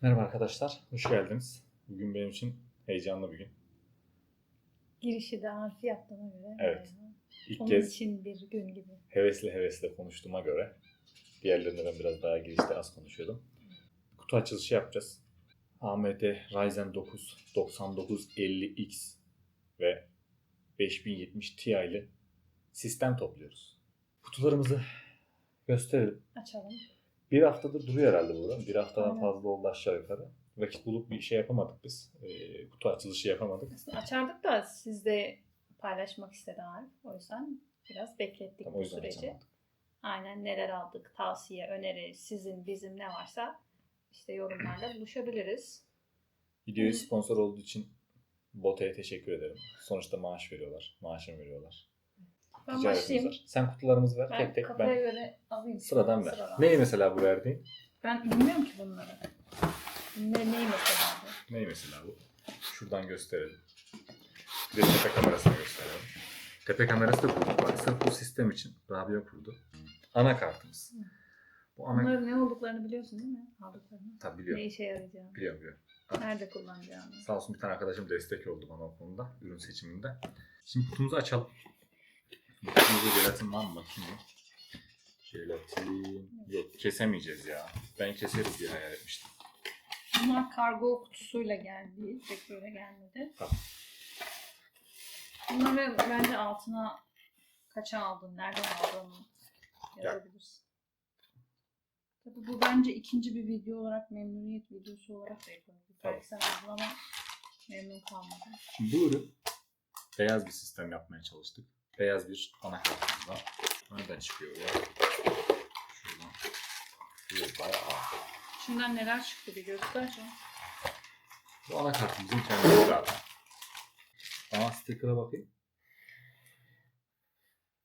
Merhaba arkadaşlar, hoş geldiniz. Bugün benim için heyecanlı bir gün. Girişi de harfi yaptığına göre. Evet. İlk Onun kez için bir gün gibi. hevesli hevesle konuştuğuma göre, diğerlerinde ben biraz daha girişte az konuşuyordum. Kutu açılışı yapacağız. AMD Ryzen 9 9950X ve 5070 Ti'li sistem topluyoruz. Kutularımızı gösterelim. Açalım. Bir haftadır duruyor herhalde burada. Bir haftadan Aynen. fazla oldu aşağı yukarı. Vakit bulup bir şey yapamadık biz. Ee, kutu açılışı yapamadık. Aslında açardık da siz de paylaşmak istedi Arif. O yüzden biraz beklettik Tam bu süreci. açamadık. Aynen neler aldık, tavsiye, öneri, sizin, bizim ne varsa işte yorumlarda buluşabiliriz. Videoya Hı. sponsor olduğu için Bote'ye teşekkür ederim. Sonuçta maaş veriyorlar. Maaşını veriyorlar. Ben başlayayım. var. Sen kutularımızı ver. Ben tek tek kafaya ben göre alayım. sıradan ver. Sıradan. Neyi mesela bu verdiğin? Ben bilmiyorum ki bunları. Ne, neyi mesela bu? Neyi mesela bu? Şuradan gösterelim. Bir de tepe kamerasını gösterelim. Tepe kamerası da kurduk. Bak, sırf bu sistem için Rabia kurdu. Anakartımız. Hı. Bu ana... Bunların ne olduklarını biliyorsun değil mi? Aldıklarını. Tabii Ne biliyorum. işe yarayacağını. Biliyorum biliyorum. Nerede kullanacağını. Sağ olsun bir tane arkadaşım destek oldu bana o konuda. Ürün seçiminde. Şimdi kutumuzu açalım. Kutumuzda jelatin var mı bakayım. Jelatin... Yok kesemeyeceğiz ya. Ben keseriz diye hayal etmiştim. Bunlar kargo kutusuyla geldi. Tek böyle gelmedi. Tamam. Bunları bence altına kaça aldın, nereden aldın yazabilirsin. Tabii bu bence ikinci bir video olarak memnuniyet videosu olarak da yapılabilir. Tabii. Belki sen ama memnun kalmadın. Bu ürün beyaz bir sistem yapmaya çalıştık. Beyaz bir anakartımız var. Nereden çıkıyor ya? Şuradan. Bir bayağı. Şimdiden neler çıktı bir göster şu. Bu anakartımızın kendisi zaten. Aa sticker'a bakayım.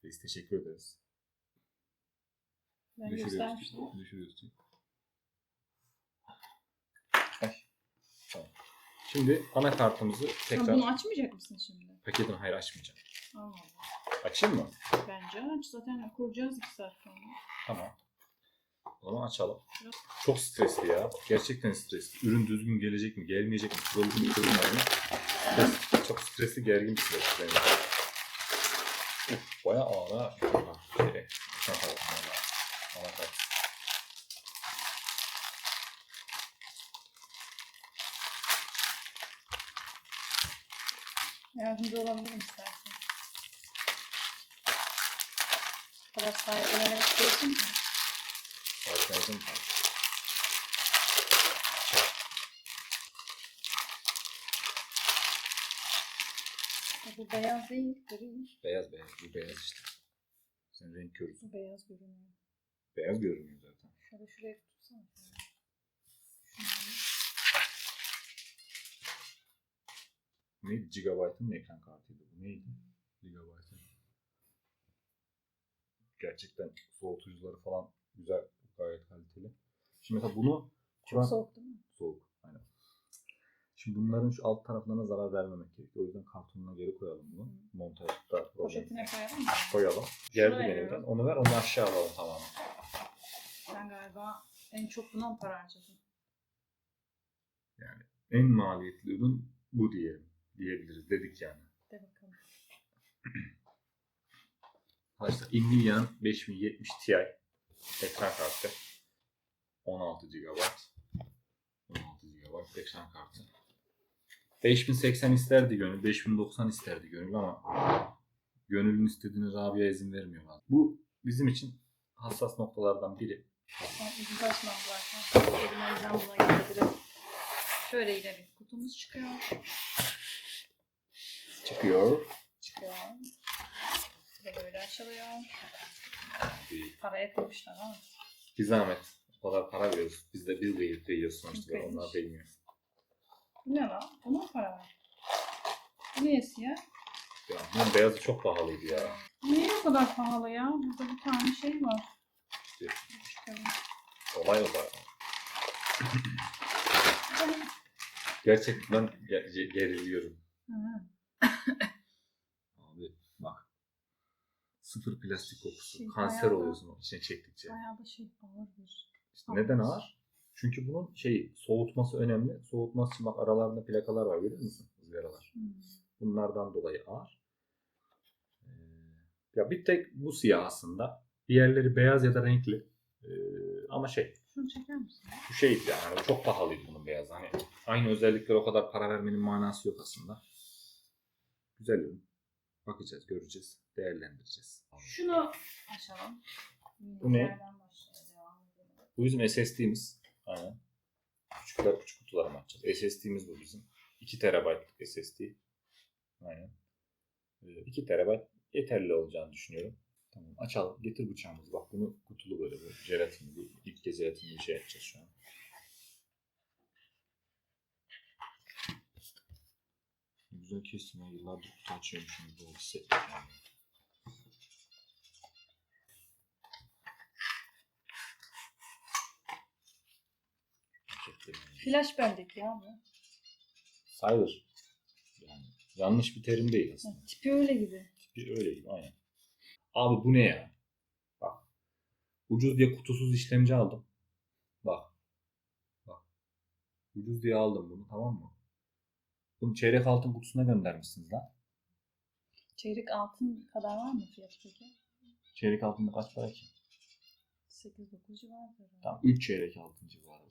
Biz teşekkür ederiz. Ben göstermiştim. Düşürüyoruz. Ay. Tamam. Şimdi anakartımızı Sen tekrar bunu açmayacak mısın şimdi? paketin hayır açmayacağım. Allah Allah. Açayım mı? Bence aç. Zaten kuracağız iki saat sonra. Tamam. O zaman açalım. Biraz- Çok stresli ya. Gerçekten stresli. Ürün düzgün gelecek mi, gelmeyecek mi, kurulur mu, kurulmaz mı? Stres- çok stresli, gergin bir süreç benim. Uf, bayağı ağır ha. Ha, Şey, sen tarafından da. Anahtar. Yardımcı olabilirim istersen. Biraz sahiplenerek istiyorsun ki. Ya Bu beyaz değil, gri. Beyaz beyaz. Bu beyaz işte. Sen renk körüsün. Bu beyaz görünüyor. Beyaz görünüyor zaten. Şöyle şuraya tutsana. Neydi? Gigabyte'ın mı ekran kartıydı bu? Neydi? Gigabyte'ın. Gerçekten soğutucuları falan güzel, gayet kaliteli. Şimdi mesela bunu Çok kuran... soğuk değil mi? Soğuk. Aynen. Şimdi bunların şu alt taraflarına zarar vermemek gerekiyor. O yüzden kartonuna geri koyalım bunu. Montajda problem. Poşetine koyalım mı? Koyalım. Geldi Şuraya benimden. veriyorum. Onu ver, onu aşağı alalım tamamen. Ben galiba en çok buna mı para harcadım? En maliyetli ürün bu diyelim. Diyebiliriz. Dedik yani. De bakalım. Arkadaşlar Nvidia'nın 5070 Ti ekran kartı. 16 GB. 16 GB ekran kartı. 5080 isterdi gönül, 5090 isterdi gönül ama gönülün istediğini Rabia izin vermiyor. bazen. Bu bizim için hassas noktalardan biri. Ben açmam zaten. Yüzden buna gelebilirim. Şöyle bir kutumuz çıkıyor. Çıkıyor. Çıkıyor. De böyle açılıyor. Paraya koymuşlar ama. bir zahmet. O kadar para veriyoruz. Biz de biz de veriyoruz sonuçta. Çok Onlar bilmiyor. Bu ne lan? Buna para var? Bu neyesi ya? Ya, bunun beyazı çok pahalıydı ya. Niye o kadar pahalı ya? Burada bir tane şey var. İşte olay o zaten. Gerçekten ge- ge- geriliyorum. Abi bak. Sıfır plastik kokusu. Şey, Kanser bayağı da- oluyorsun o içine çektikçe. Bayağı da şey ağır bir. İşte neden ağır? Çünkü bunun şey soğutması önemli. Soğutması için bak aralarında plakalar var görüyor musun? ızgaralar. Hmm. Bunlardan dolayı ağır. Ee, ya bir tek bu siyah aslında. Diğerleri beyaz ya da renkli. Ee, ama şey Şunu çeker misin? bu şey yani çok pahalıydı bunun beyazı. Hani aynı özellikler o kadar para vermenin manası yok aslında. Güzel ürün. Bakacağız, göreceğiz, değerlendireceğiz. Şunu açalım. Bu ne? Bu bizim SSD'miz. Aynen. Küçükler küçük kutulara mı açacağız? SSD'miz bu bizim. 2 TB SSD. Aynen. Ee, 2 TB yeterli olacağını düşünüyorum. Tamam açalım. Getir bıçağımızı. Bak bunu kutulu böyle bu jelatinli bir ipke jelatinli bir şey yapacağız şu an. Ne Güzel kestim ya. Yıllardır kutu açıyormuşum gibi oldu. hissettim yani. Paketlerini- Flash bellek ya bu. Sayılır. Yani yanlış bir terim değil aslında. Ha, Tipi öyle gibi. Bir öyle gibi aynen. Abi bu ne ya? Bak. Ucuz diye kutusuz işlemci aldım. Bak. Bak. Ucuz diye aldım bunu tamam mı? Bunu çeyrek altın kutusuna göndermişsiniz lan. Çeyrek altın kadar var mı fiyatı peki? Çeyrek altında kaç para ki? 8-9 civarıdır. herhalde. Tamam 3 çeyrek altın civarı.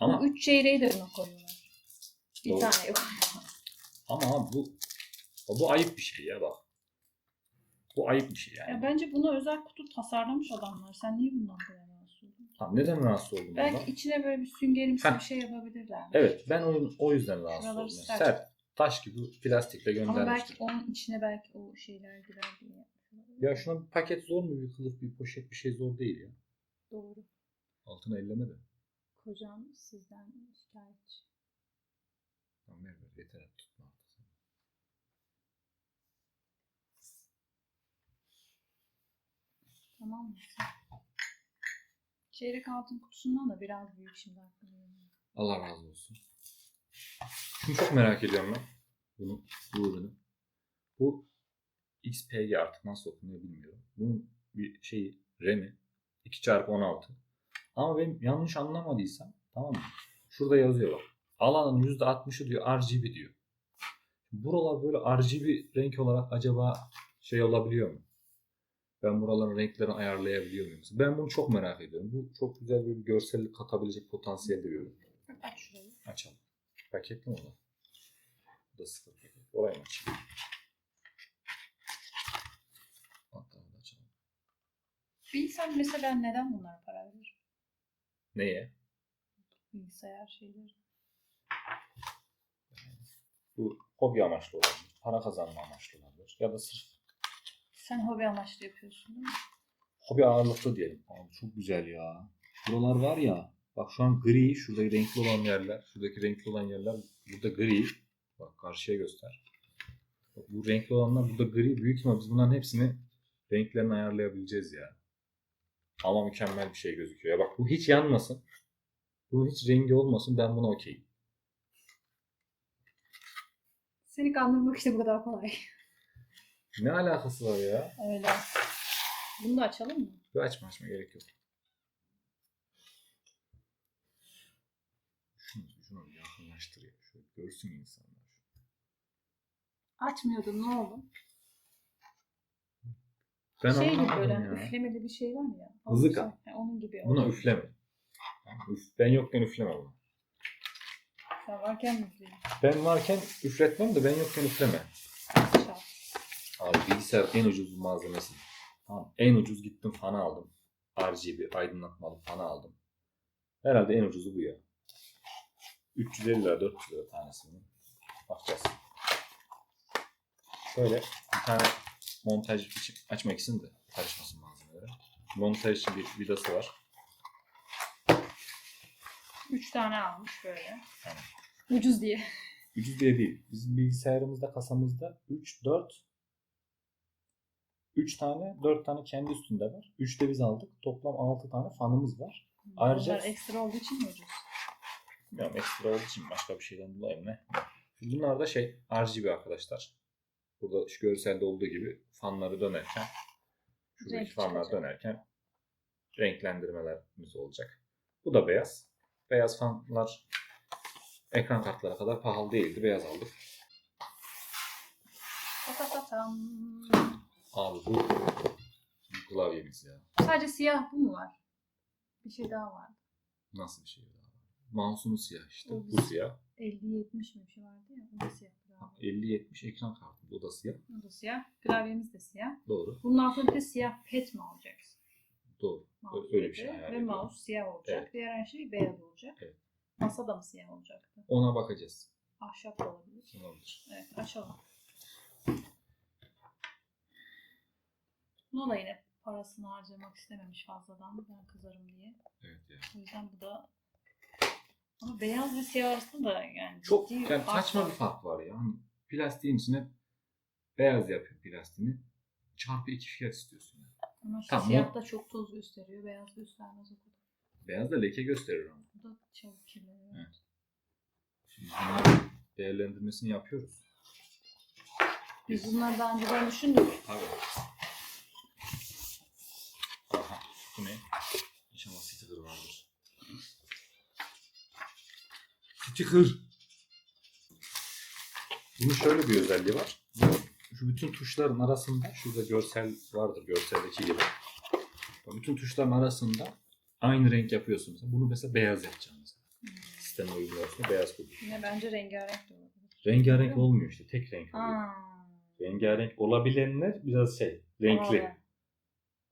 Ama Ama 3 çeyreği de buna koyuyorlar. Bir Doğru. tane yok. ama abi bu bu ayıp bir şey ya bak. Bu ayıp bir şey yani. Ya bence buna özel kutu tasarlamış adamlar. Sen niye bundan oldun? Tamam neden rahatsız oldum Belki bundan? içine böyle bir süngerimsi Heh. bir şey yapabilirler. Evet ben o, o yüzden rahatsız Şuraları oldum. Sert. Sert. Taş gibi plastikle Ama belki onun içine belki o şeyler girer diye. Ya şuna bir paket zor mu? Bir kılıf, bir poşet bir şey zor değil ya. Doğru. Altına elleme de. Kocam sizden şikayetçi. Tamam ver ver yeter artık tutma artık. sen. Tamam mı? Çeyrek altın kutusundan da biraz büyük şimdi geliyor. Allah razı olsun. Şunu çok merak ediyorum ben. Bunu, bu ürünü. Bu XPG artık nasıl okunuyor bilmiyorum. Bunun bir şeyi RAM'i 2x16. Ama ben yanlış anlamadıysam tamam mı? Şurada yazıyor bak. Alanın %60'ı diyor RGB diyor. Buralar böyle RGB renk olarak acaba şey olabiliyor mu? Ben buraların renklerini ayarlayabiliyor muyum? Ben bunu çok merak ediyorum. Bu çok güzel bir görsellik katabilecek potansiyelde bir ürün. Aç şurayı. Açalım. Paketli mi o da? Bu da sıfır paket. Orayı mı açayım? Hatta bunu açalım. Bir insan mesela neden bunlara para verir? Neye? Bilgisayar şeyleri. Bu hobi amaçlı olabilir. Para kazanma amaçlı olabilir. Ya da sırf Sen hobi amaçlı yapıyorsun değil mi? hobi ağırlıklı diyelim. Abi çok güzel ya. Buralar var ya. Bak şu an gri. Şurada renkli olan yerler. Şuradaki renkli olan yerler. Burada gri. Bak karşıya göster. Bak, bu renkli olanlar burada gri. Büyük ihtimal biz bunların hepsini renklerini ayarlayabileceğiz ya. Ama mükemmel bir şey gözüküyor. Ya bak bu hiç yanmasın. Bu hiç rengi olmasın. Ben buna okeyim. Seni kandırmak işte bu kadar kolay. Ne alakası var ya? Öyle. Bunu da açalım mı? Bir açma açma gerek yok. Şunu, şunu yakınlaştır ya. Şöyle görsün insanlar. Açmıyordun ne oldu? Ben şey gibi anlamadım böyle ya. üflemeli bir şey var mı ya? Hızıka. Ha, onun gibi. Buna oldu. üfleme. Üf- Ben yokken üfleme bunu. Varken mi üfledin? Ben varken üfletmem de ben yokken üfleme. Abi bilgisayar en ucuz malzemesi. Tamam. En ucuz gittim fanı aldım. RGB aydınlatmalı fanı aldım. Herhalde en ucuzu bu ya. 350 lira 400 lira tanesini. Bakacağız. Şöyle bir tane montaj için açmak ikisini de karışmasın malzemeleri. Montaj için bir vidası var. Üç tane almış böyle. Tamam. Ucuz diye. Ucuz diye değil. Bizim bilgisayarımızda kasamızda 3, 4 3 tane, 4 tane kendi üstünde var. 3 de biz aldık. Toplam 6 tane fanımız var. Ayrıca- Bunlar ekstra olduğu için mi ucuz? Bilmiyorum ekstra olduğu için başka bir şeyden dolayı mı ne? Bunlar da şey RGB arkadaşlar. Burada şu görselde olduğu gibi fanları dönerken şuradaki Renk fanlar çıkacak. dönerken renklendirmelerimiz olacak. Bu da beyaz. Beyaz fanlar ekran kartları kadar pahalı değildi. Beyaz aldık. Patatatam. Abi bu, klavyemiz ya. Sadece siyah bu mu var? Bir şey daha var. Nasıl bir şey ya? Mouse'umuz siyah işte. O Bu siyah. 50-70 mi bir şey vardı ya. O da siyah klavye. 50-70 ekran kartı. Bu da siyah. O da siyah. Klavyemiz de siyah. Doğru. Bunun altında bir de siyah pet mi alacaksın? Doğru. Mouse öyle bir şey hayal Ve ediyorum. mouse siyah olacak. Evet. Diğer her şey beyaz olacak. Evet. Masa da mı siyah olacaktı? Ona bakacağız. Ahşap da olabilir. Olabilir. Evet açalım. Da yine parasını harcamak istememiş fazladan. Ben kızarım diye. Evet ya. O yüzden bu da ama beyaz ve siyah arasında da yani Çok ciddi yani saçma var. bir fark var ya. Hani plastiğin içine beyaz yapıyor plastiğini. Çarpı iki fiyat istiyorsun. Yani. Ama işte Tamam. siyah da çok toz gösteriyor. Beyaz göstermez o kadar. Beyaz da leke gösterir ama. Bu da çabuk kirleniyor. Evet. Şimdi bunların değerlendirmesini yapıyoruz. Biz bunları daha önceden düşündük. Tabii. Bu ne? İnşallah sticker vardır. Sticker! Bunun şöyle bir özelliği var. Şu bütün tuşların arasında, şurada görsel vardır görseldeki gibi. Bütün tuşların arasında aynı renk yapıyorsun mesela. Bunu mesela beyaz yapacaksın mesela. Sisteme uygun olsun beyaz koy. Yine bence rengarenk de olabilir. Rengarenk olmuyor işte, tek renk oluyor. Aa. Rengarenk olabilenler biraz şey, renkli. Aa.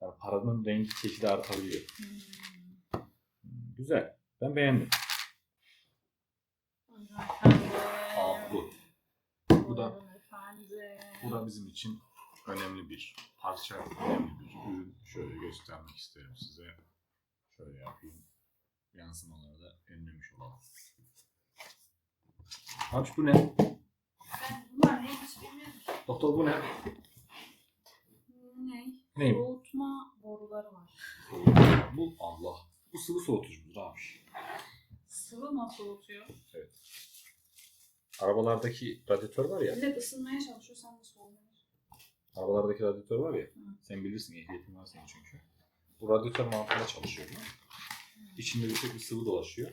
Yani paranın rengi çeşidi artabiliyor. Hmm. Güzel. Ben beğendim. Aa, bu. Bu da bu da bizim için önemli bir parça, önemli bir ürün. Şöyle göstermek isterim size. Şöyle yapayım. Yansımaları da önlemiş olalım. Abi bu ne? Ben bunlar ne hiç bilmiyorum. Doktor bu ne? Ne? Soğutma boruları var. Bu Allah. Bu sıvı soğutucudur abi. Sıvı mı soğutuyor? Arabalardaki radyatör var ya. Millet ısınmaya çalışıyor sen de soğumuyorsun. Arabalardaki radyatör var ya. Sen bilirsin ehliyetin var senin çünkü. Bu radyatör mantığında çalışıyor. bu. İçinde bir tek bir sıvı dolaşıyor.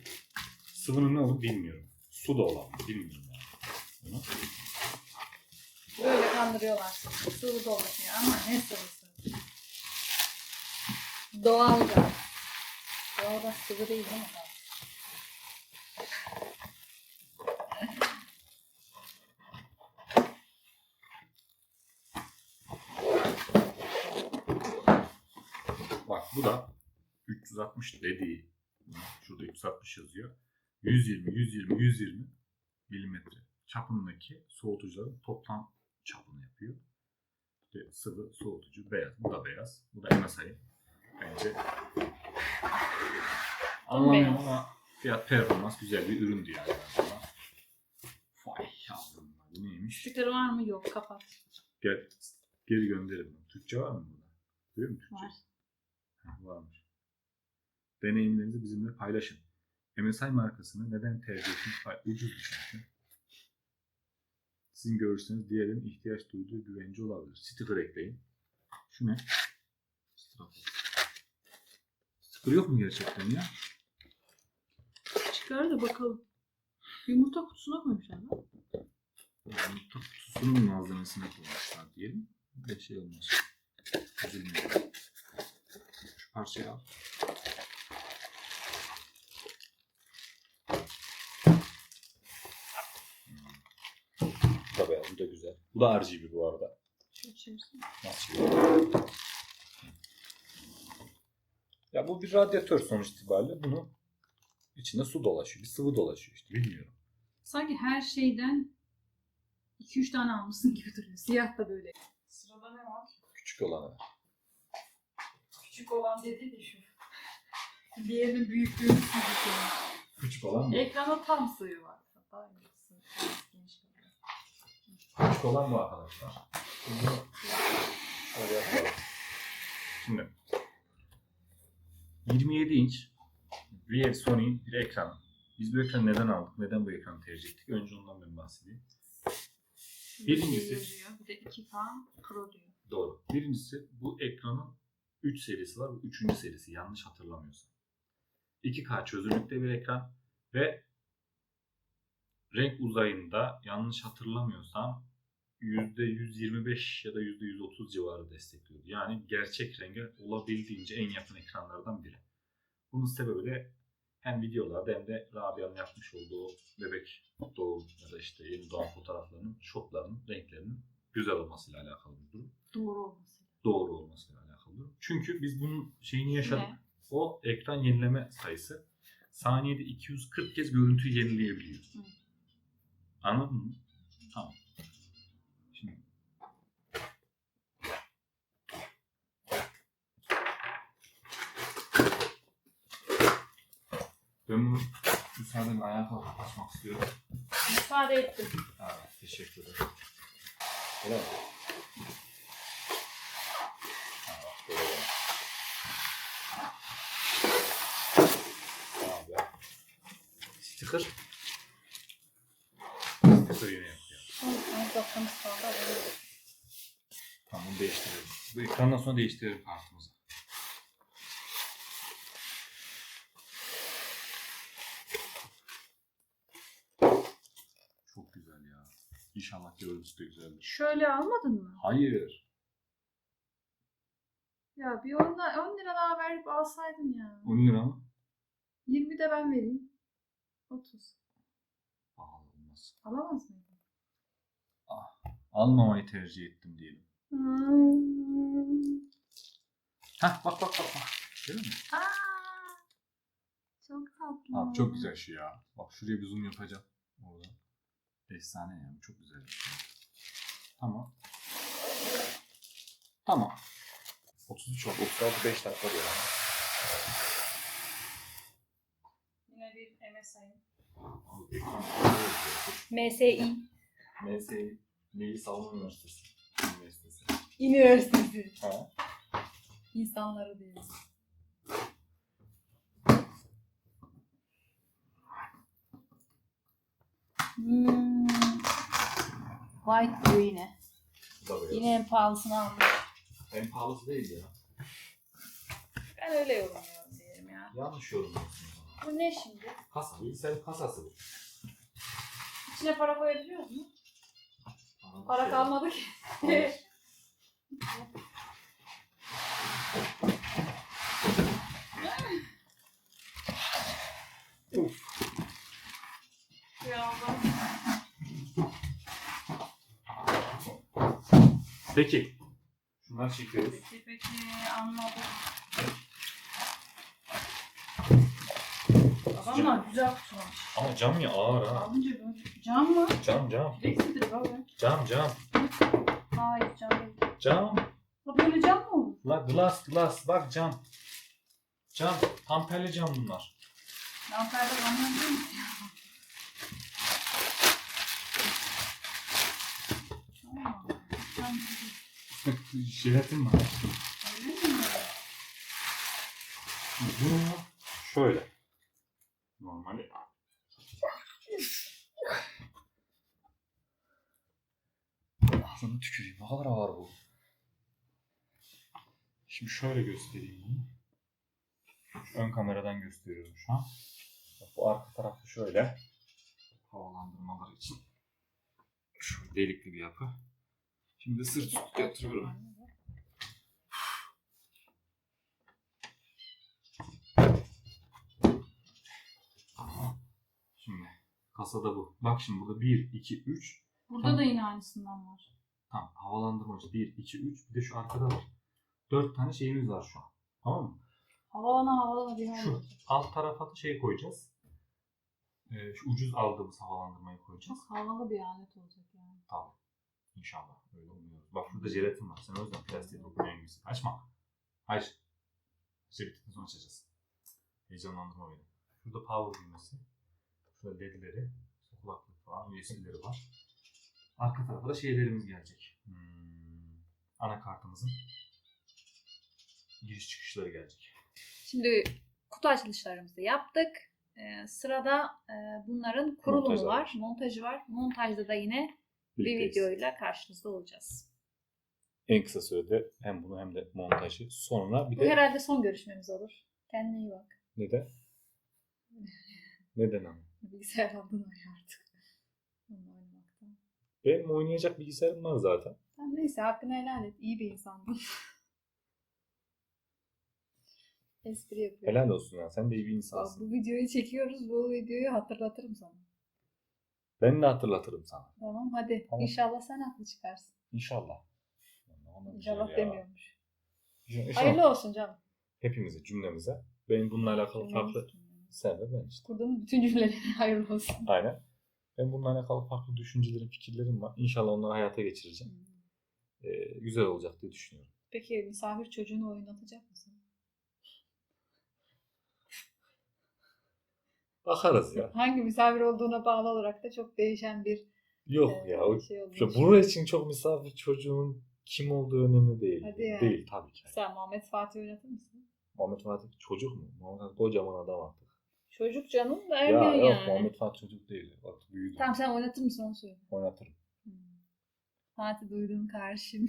Sıvının ne olduğunu bilmiyorum. Su da olabilir. Bilmiyorum yani. Bunu. Böyle kandırıyorlar. Sıvı dolaşıyor ama ne sıvısı? Doğal gaz. Doğal gaz sıvı değil değil mi? Bak bu da 360 dediği. Şurada 360 yazıyor. 120, 120, 120 milimetre çapındaki soğutucuların toplam çapını yapıyor. İşte sıvı soğutucu beyaz. Bu da beyaz. Bu da MSI. Bence anlamıyorum ama fiyat performans güzel bir üründü yani. Vay yavrum bu neymiş? Sticker var mı? Yok kapat. Gel, geri gönderin. Türkçe var mı burada? Görüyor musun Türkçe? Var. Ha, varmış. Deneyimlerinizi bizimle paylaşın. MSI markasını neden tercih? Pay- Ucuz çünkü. Sizin görüşleriniz diğerinin ihtiyaç duyduğu güvence olabilir. Sticker ekleyin. Şu ne? Sticker. Yok mu gerçekten ya? Çıkar da bakalım. Yumurta kutusuna koymuşlar lan. Yani kutusunun malzemesine koymuşlar diyelim. Bir şey olmaz. Üzülmeyin. Şu parçayı al. Hmm. Bu da beyaz, bu da RGB bu arada. Ya bu bir radyatör sonuç itibariyle. Bunu içinde su dolaşıyor, bir sıvı dolaşıyor işte bilmiyorum. Sanki her şeyden 2-3 tane almışsın gibi duruyor. Siyah da böyle. Sırada ne var? Küçük olanı. Küçük olan dedi de şu. Diğerinin büyüklüğünü süzüyor. Küçük olan mı? Ekrana tam sığıyor var. Hatta sığ- geniş Küçük olan bu arkadaşlar. Bunu şöyle yapalım. Şimdi 27 inç Real Sony bir ekran. Biz bu ekranı neden aldık? Neden bu ekranı tercih ettik? Önce ondan ben bahsedeyim. Birincisi-. Bir de 2K Pro diyor. Doğru. Birincisi bu ekranın 3 serisi var. Bu 3. serisi yanlış hatırlamıyorsam. 2K çözünürlükte bir ekran ve renk uzayında yanlış hatırlamıyorsam %125 ya da %130 civarı destekliyordu. Yani gerçek renge olabildiğince en yakın ekranlardan biri. Bunun sebebi de hem videolarda hem de Rabia'nın yapmış olduğu bebek doğum ya da işte yeni doğan fotoğraflarının, shotlarının, renklerinin güzel olmasıyla alakalı bir durum. Doğru olması. Doğru olmasıyla alakalı bir durum. Çünkü biz bunun şeyini yaşadık. Ne? O ekran yenileme sayısı saniyede 240 kez görüntüyü yenileyebiliyor. Hı. Anladın mı? Tamam. Ben bunu müsaadenle ayağa kalkıp açmak istiyorum. Müsaade ettim. Evet, teşekkür ederim. Öyle mi? Ha, bak, böyle böyle. Abi. Sticker. Sticker yine yapıyor. Son 10 dakikamız kaldı. haberin olsun. Tamam bunu değiştirelim. Bu ekrandan sonra değiştirelim kartımızı. Çok güzel ya. İnşallah görüntüsü de. Şöyle almadın mı? Hayır. Ya bir 10, 10 lira daha verip alsaydın ya. 10 lira mı? 20 de ben vereyim. 30. Pahalı olmaz. Alamaz mıydın? Almamayı tercih ettim diyelim. Hmm. Heh bak bak bak. bak. Görüyor musun? Aa, çok tatlı. Abi çok güzel şey ya. Bak şuraya bir zoom yapacağım. Orada. Efsane yani. Çok güzel. Tamam. Tamam. 33 oldu. 36 5 dakika diyor. Yine bir MSI. MSI. MSI Milli Savunma Üniversitesi. Üniversitesi. Üniversitesi. Ha. İnsanları değil. Hmm. White diyor yine. Yine en pahalısını aldım. En pahalısı değil ya. Ben öyle yorumluyorum diyelim ya. Yanlış yorumluyorsun. Bu ne şimdi? Kasa. Bilgisayarın kasası bu. İçine para koyabiliyoruz mu? Bana Para şey- kalmadı ki. Hayır. Ya Allah. Peki. Şunları çekiyoruz. Peki peki anladım. Adamlar güzel tutmamış. Ama cam ya ağır ha. Alınca böyle cam mı? Cam cam. Flexidir baba. Cam cam. Hayır cam değil. Cam. Ha böyle cam mı olur? La glass glass bak cam. Cam. Tamperli cam bunlar. Lamperden anlamıyor musun ya? Aa, cam Öyle mi? Bu şöyle. Normali. Ağzını tüküreyim. Ne kadar ağır bu. Şimdi şöyle göstereyim bunu. Şu ön kameradan gösteriyorum şu an. Bu arka tarafta şöyle. Havalandırmalar için. Şöyle delikli bir yapı. Şimdi sırt üstü yatırıyorum. Şimdi kasada bu. Bak şimdi burada 1, 2, 3. Burada da yine aynısından var. Tamam havalandırmacı 1, 2, 3. Bir de şu arkada var. 4 tane şeyimiz var şu an. Tamam mı? Havalana havalana bir Şu alt tarafa da şey koyacağız. Ee, şu ucuz aldığımız havalandırmayı koyacağız. Havalı bir alet olacak yani. Tamam. İnşallah. Öyle umuyoruz. Bak şurada jelatin var. Sen o yüzden plastiğe dokunuyor gibisin. Açma. Hayır. İşte bittikten sonra açacağız. Heyecanlandırma beni. Şurada power düğmesi. Şurada ledleri. işte kulaklık falan. USB'leri var. Arka tarafa da şeylerimiz gelecek. Hmm, anakartımızın giriş çıkışları gelecek. Şimdi kutu açılışlarımızı yaptık. Ee, sırada e, bunların kurulumu Montajı var, var. montajı var. Montajda da yine bir videoyla karşınızda olacağız. En kısa sürede hem bunu hem de montajı sonra bir Bu de herhalde son görüşmemiz olur. Kendine iyi bak. ne de Neden ama? Bilgisayar aldın artık. Benim oynayacak bilgisayarım var zaten. Tamam neyse hakkını helal et. İyi bir insandın. Espri yapıyorum. Helal olsun ya. Sen de iyi bir Bak, insansın. bu videoyu çekiyoruz. Bu videoyu hatırlatırım sana. Ben de hatırlatırım sana. Tamam hadi. Tamam. İnşallah sen haklı çıkarsın. İnşallah. Ona İnşallah şey ya. demiyormuş. İnşallah. Hayırlı olsun canım. Hepimize, cümlemize. Benim bununla alakalı farklı... Sen ve ben işte. Kurduğumuz bütün cümlelerine hayırlı olsun. Aynen. Ben bununla alakalı farklı düşüncelerim, fikirlerim var. İnşallah onları hayata geçireceğim. Ee, güzel olacak diye düşünüyorum. Peki misafir çocuğunu oynatacak mısın? Bakarız ya. Hangi misafir olduğuna bağlı olarak da çok değişen bir Yok e, ya. O, şey ya buraya için çok misafir çocuğun kim olduğu önemli değil. Hadi ya. Değil tabii ki. Sen Muhammed Fatih oynatır mısın? Muhammed Fatih çocuk mu? Muhammed Fatih kocaman adam artık. Çocuk canım da Ya ergen yok yani. Muhammed Fatih çocuk değil. Artık büyüdü. Tamam sen oynatır mısın onu söyle. Oynatırım. Hmm. Fatih duydum karşım.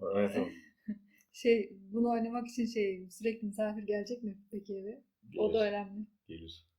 Oynatırım. Şey bunu oynamak için şey sürekli misafir gelecek mi peki eve? O da Gelir. önemli. Gelir.